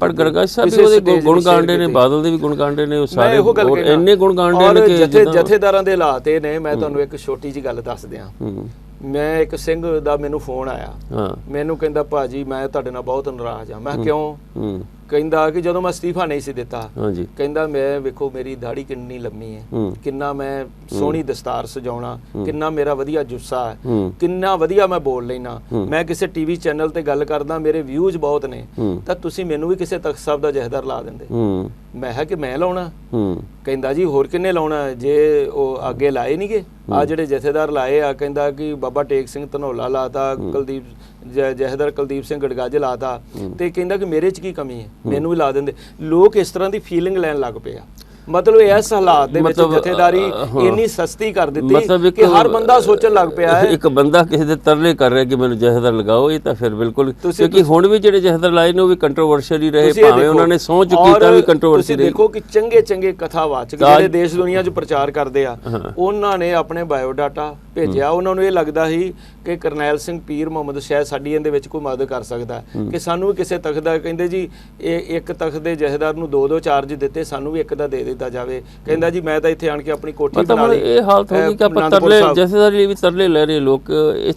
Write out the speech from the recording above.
ਪਰ ਗੜਗੜ ਸਾਹਿਬ ਵੀ ਉਹਦੇ ਗੁਣ ਗਾਂਡੇ ਨੇ। ਬਾਦਲ ਦੇ ਵੀ ਗੁਣ ਗਾਂਡੇ ਨੇ ਉਹ ਸਾਰੇ ਕਹਿਣਾ। ਇੰਨੇ ਗੁਣ ਔਰ ਨੇ ਕਿ ਜਥੇ ਜਥੇਦਾਰਾਂ ਦੇ ਹਾਲਾਤ ਇਹ ਨੇ ਮੈਂ ਤੁਹਾਨੂੰ ਇੱਕ ਛੋਟੀ ਜੀ ਗੱਲ ਦੱਸ ਦਿਆਂ। ਮੈਂ ਇੱਕ ਸਿੰਘ ਦਾ ਮੈਨੂੰ ਫੋਨ ਆਇਆ। ਮੈਨੂੰ ਕਹਿੰਦਾ ਭਾਜੀ ਮੈਂ ਤੁਹਾਡੇ ਨਾਲ ਬਹੁਤ ਨਾਰਾਜ਼ ਆ ਮੈਂ ਕਿਉਂ? ਕਹਿੰਦਾ ਕਿ ਜਦੋਂ ਮੈਂ ਅਸਤੀਫਾ ਨਹੀਂ ਸੀ ਦਿੱਤਾ ਹਾਂਜੀ। ਕਹਿੰਦਾ ਮੈਂ ਵੇਖੋ ਮੇਰੀ ਦਾੜੀ ਕਿੰਨੀ ਲੰਮੀ ਹੈ ਕਿੰਨਾ ਮੈਂ ਸੋਹਣੀ ਦਸਤਾਰ ਸਜਾਉਣਾ ਕਿੰਨਾ ਮੇਰਾ ਵਧੀਆ ਜੁੱਸਾ ਹੈ ਕਿੰਨਾ ਵਧੀਆ ਮੈਂ ਬੋਲ ਲੈਣਾ ਮੈਂ ਕਿਸੇ ਟੀਵੀ ਚੈਨਲ ਤੇ ਗੱਲ ਕਰਦਾ ਮੇਰੇ ਵਿਊਜ਼ ਬਹੁਤ ਨੇ ਤਾਂ ਤੁਸੀਂ ਮੈਨੂੰ ਵੀ ਕਿਸੇ ਤਖਤ ਸਾਹਿਬ ਦਾ ਜਹਦਰ ਲਾ ਦਿੰਦੇ। ਮੈਂ ਕਿਹਾ ਕਿ ਮੈਂ ਲਾਉਣਾ। ਹੂੰ। ਕਹਿੰਦਾ ਜੀ ਹੋਰ ਕਿੰਨੇ ਲਾਉਣਾ? ਜੇ ਉਹ ਅੱਗੇ ਲਾਏ ਨਹੀਂਗੇ ਆ ਜਿਹੜੇ ਜਥੇਦਾਰ ਲਾਏ ਆ ਕਹਿੰਦਾ ਕਿ ਬਾਬਾ ਟੇਕ ਸਿੰਘ ਧਨੌਲਾ ਲਾਤਾ ਕੁਲਦੀਪ ਜ- ਜਥੇਦਾਰ ਕੁਲਦੀਪ ਸਿੰਘ ਗੜਗਾਜ ਲਾਤਾ ਤੇ ਕਹਿੰਦਾ ਕਿ ਮੇਰੇ 'ਚ ਕੀ ਕਮੀ ਹੈ? ਮੈਨੂੰ ਵੀ ਲਾ ਦਿੰਦੇ। ਲੋਕ ਇਸ ਤਰ੍ਹਾਂ ਦੀ ਫੀਲਿੰਗ ਲੈਣ ਲੱਗ ਪਏ ਆ। ਮਤਲਬ ਇਸ ਹਾਲਾਤ ਦੇ ਵਿੱਚ ਜਥੇਦਾਰੀ। ਇੰਨੀ ਸਸਤੀ ਕਰ ਦਿੱਤੀ ਕਿ ਹਰ ਬੰਦਾ ਸੋਚਣ ਲੱਗ ਪਿਆ ਹੈ। ਇੱਕ ਬੰਦਾ ਕਿਸੇ ਦੇ ਤਰਲੇ ਕਰ ਰਿਹਾ ਕਿ ਮੈਨੂੰ ਜਹਦਰ ਲਗਾਓ ਇਹ ਤਾਂ ਫਿਰ ਬਿਲਕੁਲ ਕਿਉਂਕਿ ਹੁਣ ਵੀ ਜਿਹੜੇ ਜਹਦਰ ਲਾਏ ਨੇ ਉਹ ਵੀ ਕੰਟਰੋਵਰਸ਼ੀਅਲ ਹੀ ਰਹੇ ਭਾਵੇਂ ਉਹਨਾਂ ਨੇ ਸਹੁੰ ਚੁੱਕੀ ਤਾਂ ਵੀ ਕੰਟਰੋਵਰਸੀ ਰਹੀ। ਦੇਖੋ ਕਿ ਚੰਗੇ ਚੰਗੇ ਕਥਾਵਾਚਕ ਜਿਹੜੇ ਦੇਸ਼ ਦੁਨੀਆ 'ਚ ਪ੍ਰਚਾਰ ਕਰਦੇ ਆ ਉਹਨਾਂ ਨੇ ਆਪਣੇ ਬਾਇਓਡਾਟਾ ਭੇਜਿਆ। ਉਹਨਾਂ ਨੂੰ ਇਹ ਲੱਗਦਾ ਸੀ ਕਿ ਕਰਨੈਲ ਸਿੰਘ ਪੀਰ ਮੁਹੰਮਦ ਸ਼ਾਇਦ ਸਾਡੀ ਇਹਦੇ ਵਿੱਚ ਕੋਈ ਮਦਦ ਕਰ ਸਕਦਾ। ਕਿ ਸਾਨੂੰ ਵੀ ਕਿਸੇ ਤਖਤ ਦਾ ਕਹਿੰਦੇ ਜੀ ਇਹ ਇੱਕ ਤਖਤ ਦੇ ਜਹੇਦਾਰ ਨੂੰ ਦੋ ਦੋ ਚਾਰਜ ਦਿੱਤੇ ਸਾਨੂੰ ਵੀ ਇੱਕ ਦਾ ਦੇ ਦਿੱਤਾ ਜਾਵੇ। ਕਹਿੰਦਾ ਜੀ ਮੈਂ ਤਾਂ ਇੱਥੇ ਆਣ ਕੇ ਆਪਣੀ ਕੋਠੀ ਬਣਾ ਲਈ। ਇਹ ਹਾਲਤ ਹੋ ਗਈ ਕਿ ਆਪਾਂ ਤਰਲੇ। ਜਥੇਦਾਰੀ ਲਈ ਵੀ ਤਰਲੇ ਲੈ ਰਹੇ ਲੋਕ। ਇਸ